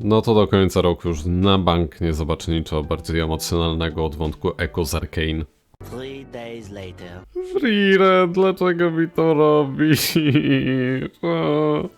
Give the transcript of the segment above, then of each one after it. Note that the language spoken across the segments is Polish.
no to do końca roku już na bank nie zobaczy niczego bardziej emocjonalnego od wątku Echo z Arcane. Three days later. Dlaczego mi to robisz? O.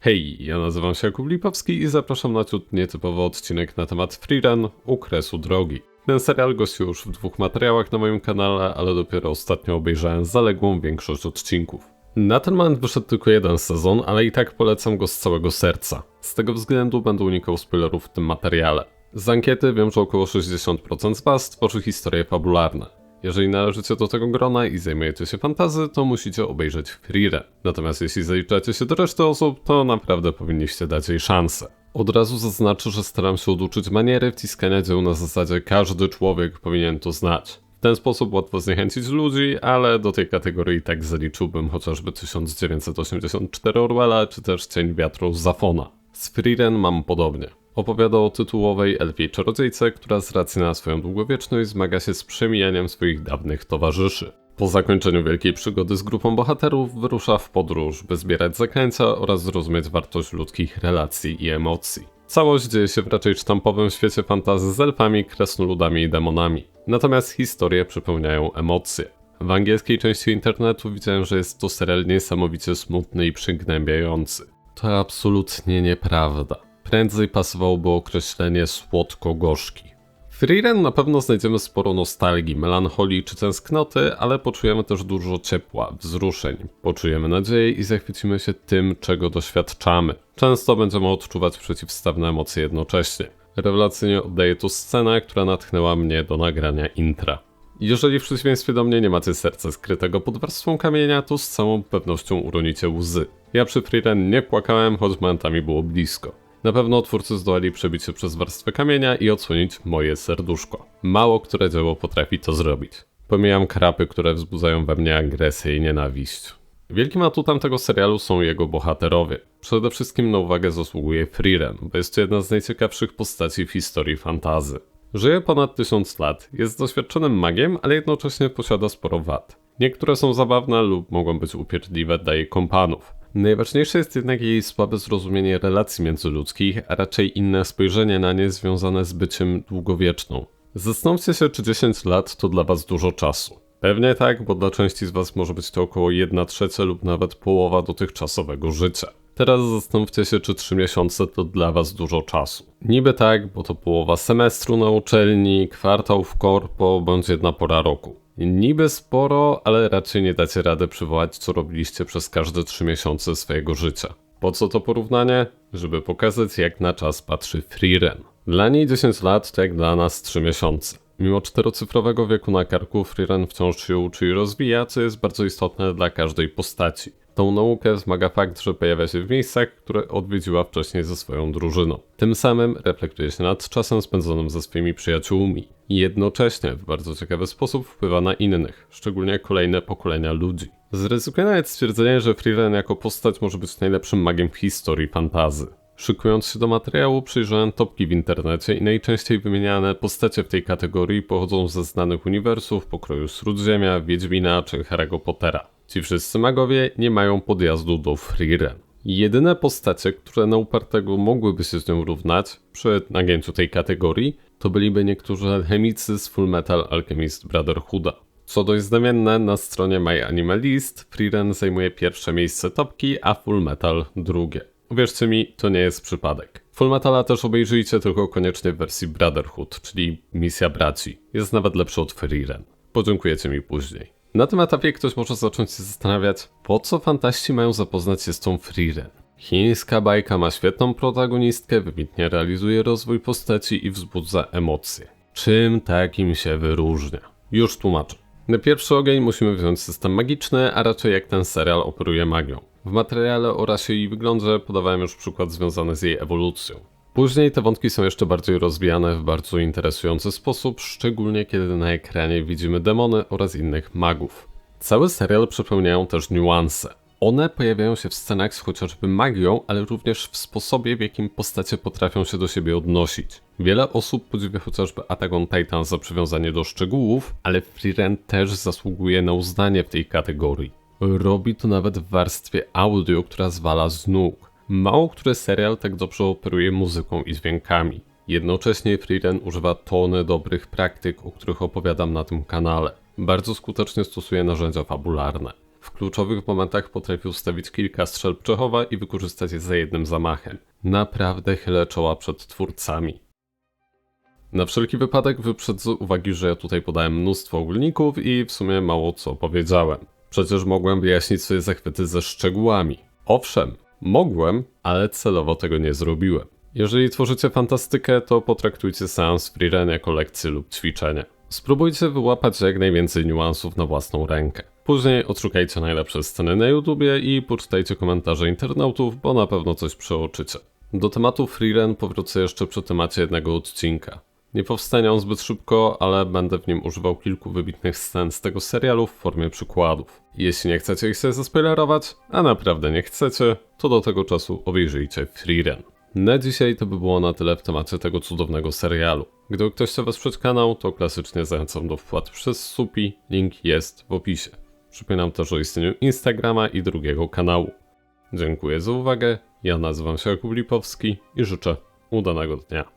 Hej, ja nazywam się Jakub Lipowski i zapraszam na ciut nietypowy odcinek na temat Freerun u kresu drogi. Ten serial gościł już w dwóch materiałach na moim kanale, ale dopiero ostatnio obejrzałem zaległą większość odcinków. Na ten moment wyszedł tylko jeden sezon, ale i tak polecam go z całego serca. Z tego względu będę unikał spoilerów w tym materiale. Z ankiety wiem, że około 60% z Was tworzy historie fabularne. Jeżeli należycie do tego grona i zajmujecie się fantazy, to musicie obejrzeć Freerun. Natomiast jeśli zaliczacie się do reszty osób, to naprawdę powinniście dać jej szansę. Od razu zaznaczę, że staram się oduczyć maniery wciskania dzieł na zasadzie każdy człowiek powinien to znać. W ten sposób łatwo zniechęcić ludzi, ale do tej kategorii tak zaliczyłbym chociażby 1984 Orwella czy też Cień wiatru Zafona. Z Freeren mam podobnie. Opowiada o tytułowej elfiej czarodziejce, która z racji na swoją długowieczność zmaga się z przemijaniem swoich dawnych towarzyszy. Po zakończeniu wielkiej przygody z grupą bohaterów wyrusza w podróż, by zbierać zaklęcia oraz zrozumieć wartość ludzkich relacji i emocji. Całość dzieje się w raczej sztampowym świecie fantazy z elfami, kresnoludami i demonami. Natomiast historie przypełniają emocje. W angielskiej części internetu widziałem, że jest to serial niesamowicie smutny i przygnębiający. To absolutnie nieprawda. Prędzej pasowałoby określenie słodko-gorzki. Freerun na pewno znajdziemy sporo nostalgii, melancholii czy tęsknoty, ale poczujemy też dużo ciepła, wzruszeń. Poczujemy nadzieję i zachwycimy się tym, czego doświadczamy. Często będziemy odczuwać przeciwstawne emocje jednocześnie. Rewelacyjnie oddaje tu scena, która natchnęła mnie do nagrania intra. Jeżeli w przeciwieństwie do mnie nie macie serca skrytego pod warstwą kamienia, to z całą pewnością uronicie łzy. Ja przy Freerun nie płakałem, choć momentami było blisko. Na pewno twórcy zdołali przebić się przez warstwę kamienia i odsłonić moje serduszko. Mało które dzieło potrafi to zrobić. Pomijam krapy, które wzbudzają we mnie agresję i nienawiść. Wielkim atutem tego serialu są jego bohaterowie. Przede wszystkim na uwagę zasługuje Freeren, bo jest to jedna z najciekawszych postaci w historii fantazy. Żyje ponad tysiąc lat, jest doświadczonym magiem, ale jednocześnie posiada sporo wad. Niektóre są zabawne lub mogą być upierdliwe dla jej kompanów. Najważniejsze jest jednak jej słabe zrozumienie relacji międzyludzkich, a raczej inne spojrzenie na nie związane z byciem długowieczną. Zastanówcie się, czy 10 lat to dla Was dużo czasu. Pewnie tak, bo dla części z Was może być to około 1 trzecia lub nawet połowa dotychczasowego życia. Teraz zastanówcie się, czy 3 miesiące to dla Was dużo czasu. Niby tak, bo to połowa semestru na uczelni, kwartał w korpo bądź jedna pora roku. Niby sporo, ale raczej nie dacie rady przywołać, co robiliście przez każde 3 miesiące swojego życia. Po co to porównanie? Żeby pokazać, jak na czas patrzy Freeren. Dla niej 10 lat to jak dla nas 3 miesiące. Mimo czterocyfrowego wieku na karku, Freeren wciąż się uczy i rozwija, co jest bardzo istotne dla każdej postaci. Tą naukę wzmaga fakt, że pojawia się w miejscach, które odwiedziła wcześniej ze swoją drużyną. Tym samym reflektuje się nad czasem spędzonym ze swoimi przyjaciółmi. I jednocześnie w bardzo ciekawy sposób wpływa na innych, szczególnie kolejne pokolenia ludzi. Zrezygnuję nawet stwierdzenie, że Freeren jako postać może być najlepszym magiem w historii fantazy. Szykując się do materiału, przyjrzałem topki w internecie i najczęściej wymieniane postacie w tej kategorii pochodzą ze znanych uniwersów pokroju Śródziemia, Wiedźmina czy Harry'ego Pottera. Ci wszyscy magowie nie mają podjazdu do Freeren. Jedyne postacie, które na upartego mogłyby się z nią równać przy nagięciu tej kategorii, to byliby niektórzy alchemicy z Fullmetal Alchemist Brotherhooda. Co dość znamienne, na stronie My Animalist Freeren zajmuje pierwsze miejsce topki, a Fullmetal drugie. Uwierzcie mi, to nie jest przypadek. Fullmetala też obejrzyjcie tylko koniecznie w wersji Brotherhood, czyli misja braci. Jest nawet lepszy od Freeren. Podziękujecie mi później. Na tym etapie ktoś może zacząć się zastanawiać, po co fantaści mają zapoznać się z tą Freeren. Chińska bajka ma świetną protagonistkę, wybitnie realizuje rozwój postaci i wzbudza emocje. Czym takim się wyróżnia? Już tłumaczę. Na pierwszy ogień musimy wziąć system magiczny, a raczej jak ten serial operuje magią. W materiale o rasie i wyglądzie podawałem już przykład związany z jej ewolucją. Później te wątki są jeszcze bardziej rozwijane w bardzo interesujący sposób, szczególnie kiedy na ekranie widzimy demony oraz innych magów. Cały serial przepełniają też niuanse. One pojawiają się w scenach z chociażby magią, ale również w sposobie, w jakim postacie potrafią się do siebie odnosić. Wiele osób podziwia chociażby Attack Titan za przywiązanie do szczegółów, ale Freeren też zasługuje na uznanie w tej kategorii. Robi to nawet w warstwie audio, która zwala z nóg. Mało który serial tak dobrze operuje muzyką i dźwiękami. Jednocześnie Freeren używa tony dobrych praktyk, o których opowiadam na tym kanale. Bardzo skutecznie stosuje narzędzia fabularne. W kluczowych momentach potrafi ustawić kilka strzelb Czechowa i wykorzystać je za jednym zamachem. Naprawdę chylę czoła przed twórcami. Na wszelki wypadek wyprzedzę uwagi, że ja tutaj podałem mnóstwo ogólników i w sumie mało co powiedziałem. Przecież mogłem wyjaśnić swoje zachwyty ze szczegółami. Owszem, mogłem, ale celowo tego nie zrobiłem. Jeżeli tworzycie fantastykę, to potraktujcie seans Freeren jako lekcję lub ćwiczenie. Spróbujcie wyłapać jak najwięcej niuansów na własną rękę. Później odszukajcie najlepsze sceny na YouTubie i poczytajcie komentarze internautów, bo na pewno coś przeoczycie. Do tematu Freeren powrócę jeszcze przy temacie jednego odcinka. Nie powstanie on zbyt szybko, ale będę w nim używał kilku wybitnych scen z tego serialu w formie przykładów. Jeśli nie chcecie ich sobie zaspoilerować, a naprawdę nie chcecie, to do tego czasu obejrzyjcie Freeren. Na dzisiaj to by było na tyle w temacie tego cudownego serialu. Gdyby ktoś chce wesprzeć kanał, to klasycznie zachęcam do wpłat przez Supi, link jest w opisie. Przypominam też o istnieniu Instagrama i drugiego kanału. Dziękuję za uwagę, ja nazywam się Jakub Lipowski i życzę udanego dnia.